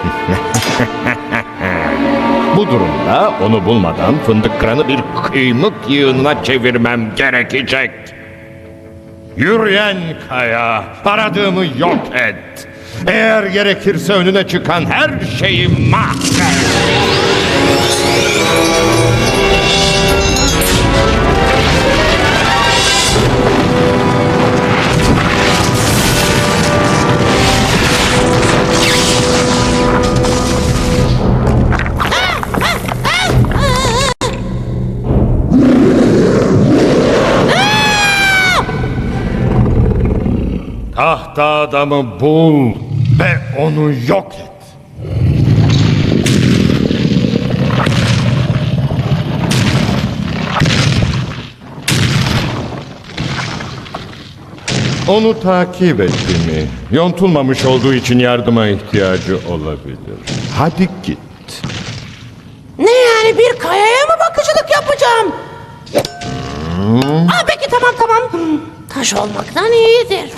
Bu durumda onu bulmadan fındık kıranı bir kıymık yığınına çevirmem gerekecek. Yürüyen kaya, aradığımı yok et. Eğer gerekirse önüne çıkan her şeyi mahvet. Tahta adamı bul ve onu yok et. Onu takip etti mi? Yontulmamış olduğu için yardıma ihtiyacı olabilir. Hadi git. Ne yani bir kayaya mı bakıcılık yapacağım? Aa, peki tamam tamam taş olmaktan iyidir.